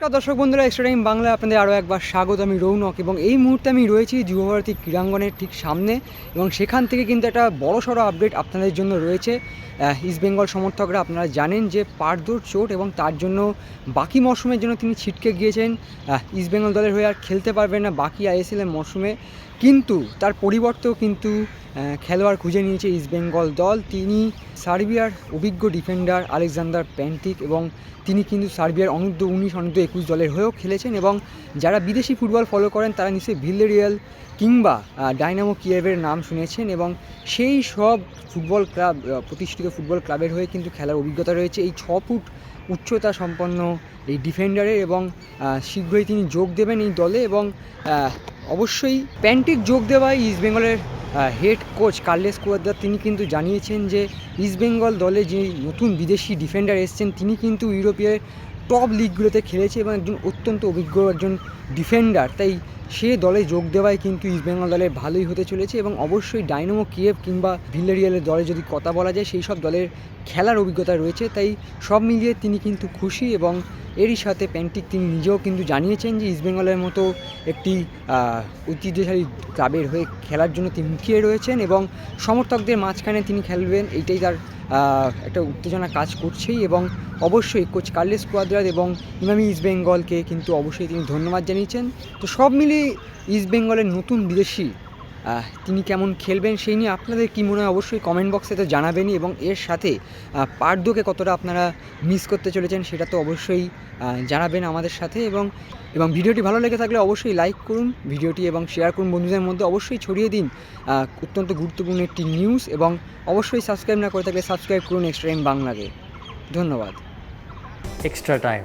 নমস্কার দর্শক বন্ধুরা এক্সট্রা টাইম বাংলা আপনাদের আরও একবার স্বাগত। আমি রৌনক এবং এই মুহূর্তে আমি রয়েছি যুবভারতী ক্রীড়াঙ্গনের ঠিক সামনে এবং সেখান থেকে কিন্তু একটা বড় সড়ো আপডেট আপনাদের জন্য রয়েছে। ইস্ট বেঙ্গল সমর্থকরা আপনারা জানেন যে পারদোর চোট এবং তার জন্য বাকি মরশুমের জন্য তিনি ছিটকে গিয়েছেন। ইস্ট বেঙ্গল দলের হয়ে আর খেলতে পারবেন না বাকি আইএসএলের মরশুমে। কিন্তু তার পরিবর্তেও কিন্তু খেলোয়াড় খুঁজে নিয়েছে ইস্ট বেঙ্গল দল। তিনি সার্বিয়ার অভিজ্ঞ ডিফেন্ডার আলেকজান্ডার প্যান্টিক এবং তিনি কিন্তু সার্বিয়ার অনূর্ধ্ব উনিশ, অনূর্ধ্ব একুশ দলের হয়েও খেলেছেন এবং যারা বিদেশি ফুটবল ফলো করেন, তারা নিশ্চয়ই ভিলেরিয়াল কিংবা ডাইনামো কিয়েভের নাম শুনেছেন এবং সেই সব ফুটবল ক্লাব প্রতিষ্ঠিত ফুটবল ক্লাবের হয়ে কিন্তু খেলার অভিজ্ঞতা রয়েছে। এই ছ ফুট উচ্চতা সম্পন্ন এই ডিফেন্ডারের এবং শীঘ্রই তিনি যোগ দেবেন এই দলে এবং অবশ্যই প্যান্টিক যোগ দেওয়ায় ইস্টবেঙ্গলের হেড কোচ কার্লেস কুয়াদ্দার তিনি কিন্তু জানিয়েছেন যে ইস্টবেঙ্গল দলে যে নতুন বিদেশি ডিফেন্ডার এসছেন, তিনি কিন্তু ইউরোপীয় টপ লিগগুলোতে খেলেছে এবং একজন অত্যন্ত অভিজ্ঞ একজন ডিফেন্ডার তাই সে দলে যোগ দেওয়ায় কিন্তু ইস্টবেঙ্গল দলের ভালোই হতে চলেছে এবং অবশ্যই ডাইনামো কিয়েভ কিংবা ভিলেরিয়ালের দলে যদি কথা বলা যায়, সেই সব দলের খেলার অভিজ্ঞতা রয়েছে। তাই সব মিলিয়ে তিনি কিন্তু খুশি এবং এরই সাথে প্যান্টিক তিনি নিজেও কিন্তু জানিয়েছেন যে ইস্টবেঙ্গলের মতো একটি ঐতিহ্যশালী ক্লাবের হয়ে খেলার জন্য তিনি মুখিয়ে রয়েছেন এবং সমর্থকদের মাঝখানে তিনি খেলবেন, এইটাই তার একটা উত্তেজনা কাজ করছেই এবং অবশ্যই কোচ কার্লেস কোয়াদ্রাদ এবং ইমামি ইস্টবেঙ্গলকে কিন্তু অবশ্যই তিনি ধন্যবাদ জানিয়েছেন। তো সব মিলিয়ে ইস্টবেঙ্গলের নতুন বিদেশি তিনি কেমন খেলবেন সেই নিয়ে আপনাদের কী মনে হয় অবশ্যই কমেন্ট বক্সে তো জানাবেনই এবং এর সাথে পার্দোকে কতটা আপনারা মিস করতে চলেছেন সেটা তো অবশ্যই জানাবেন আমাদের সাথে এবং এবং ভিডিওটি ভালো লেগে থাকলে অবশ্যই লাইক করুন, ভিডিওটি এবং শেয়ার করুন বন্ধুদের মধ্যে অবশ্যই ছড়িয়ে দিন অত্যন্ত গুরুত্বপূর্ণ একটি নিউজ এবং অবশ্যই সাবস্ক্রাইব না করে থাকলে সাবস্ক্রাইব করুন এক্সট্রা টাইম বাংলাকে ধন্যবাদ এক্সট্রা time.